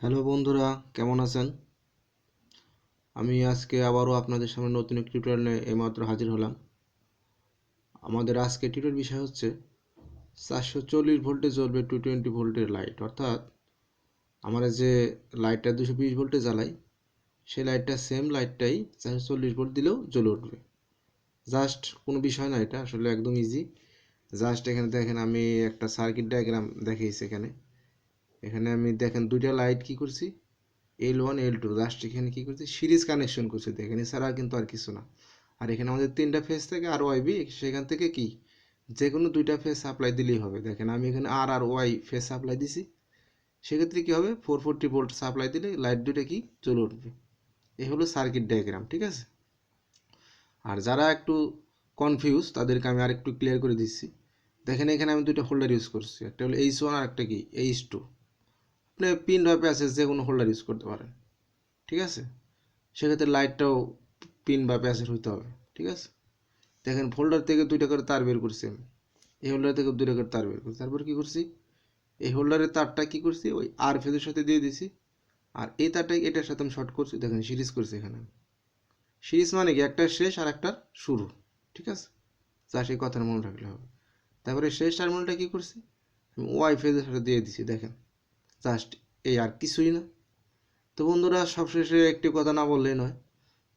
Hello বন্ধুরা, কেমন আছেন? আমি আজকে আবারও আপনাদের সামনে নতুন একটি টিউটোরিয়াল নিয়ে এইমাত্র হাজির হলাম। আমাদের আজকে টিউটোরিয়াল বিষয় হচ্ছে, চারশো চল্লিশ ভোল্টে জ্বলবে টু টোয়েন্টি ভোল্টের লাইট অর্থাৎ, আমরা যে লাইটটা দুশো বিশ ভোল্টে জ্বালাই, সেই লাইটটা সেম লাইটটাই চারশো চল্লিশ ভোল্ট দিলেও জ্বলে উঠবে। জাস্ট কোনো বিষয় না এটা, আসলে একদম ইজি জাস্ট এখানে দেখেন, আমি একটা সার্কিট ডায়াগ্রাম দেখিয়েছি এখানে। এখানে আমি দেখেন দুইটা লাইট কি করছি? L one L two last এখানে কি করছি? সিরিজ কানেকশন করছি, দেখেন, এছাড়া কিন্তু আর কিছু না। আর এখানে আমাদের তিনটা ফেজ থেকে, আর ওয়াই বি সেখান থেকে কি? যে কোনো দুইটা ফেজ সাপ্লাই দিলেই হবে। দেখেন, আমি এখানে আর আর ওয়াই ফেজ সাপ্লাই দিছি। সেক্ষেত্রে কী হবে? ফোর ফোরটি ভোল্ট সাপ্লাই দিলে লাইট দুইটা কি? চলে উঠবে। এই হলো সার্কিট ডায়াগ্রাম ঠিক আছে? আর যারা একটু কনফিউজ তাদেরকে আমি আরেকটু ক্লিয়ার করে দিচ্ছি। দেখেন, এখানে আমি দুইটা হোল্ডার ইউজ করছি। একটা হলো এইচ ওয়ান আর একটা কি? এইচ টু পিন বা প্যাসেজ যে কোনো হোল্ডার ইউজ করতে পারেন। ঠিক আছে? সেক্ষেত্রে লাইটটাও পিন বা প্যাসেজ হইতে হবে। ঠিক আছে? দেখেন ফোল্ডার থেকে দুইটা করে তার বের করছি আমি। এই হোল্ডার থেকে দুইটা করে তার বের করছি। তারপর কী করছি? এই হোল্ডারের তারটা কী করছি? ওই আর ফেজের সাথে দিয়ে দিছি। আর এই তারটা, এটার সাথে আমি শর্ট করছি। দেখেন সিরিজ করছি এখানে সিরিজ মানে কি? একটা শেষ আর একটা শুরু। ঠিক আছে? যা সেই কথার মনে রাখলে হবে। তারপরে শেষ টার্মিনালটা কী করছি? আমি ওয়াই ফেজের সাথে দিয়ে দিছি, দেখেন। জাস্ট এই আর কিছুই না। তো বন্ধুরা, সবশেষে একটি কথা না বললেই নয়,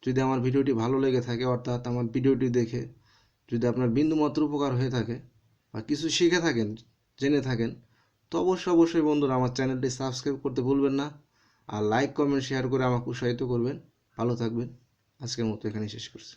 যদি আমার ভিডিওটি ভালো লেগে থাকে, অর্থাৎ আমার ভিডিওটি দেখে যদি আপনার বিন্দুমাত্র উপকার হয়ে থাকে বা কিছু শিখে থাকেন, জেনে থাকেন, তো অবশ্যই অবশ্যই বন্ধুরা আমার চ্যানেলটি সাবস্ক্রাইব করতে ভুলবেন না আর লাইক, কমেন্ট, শেয়ার করে আমাকে উৎসাহিত করবেন। ভালো থাকবেন। আজকের মতো এখানেই শেষ করছি।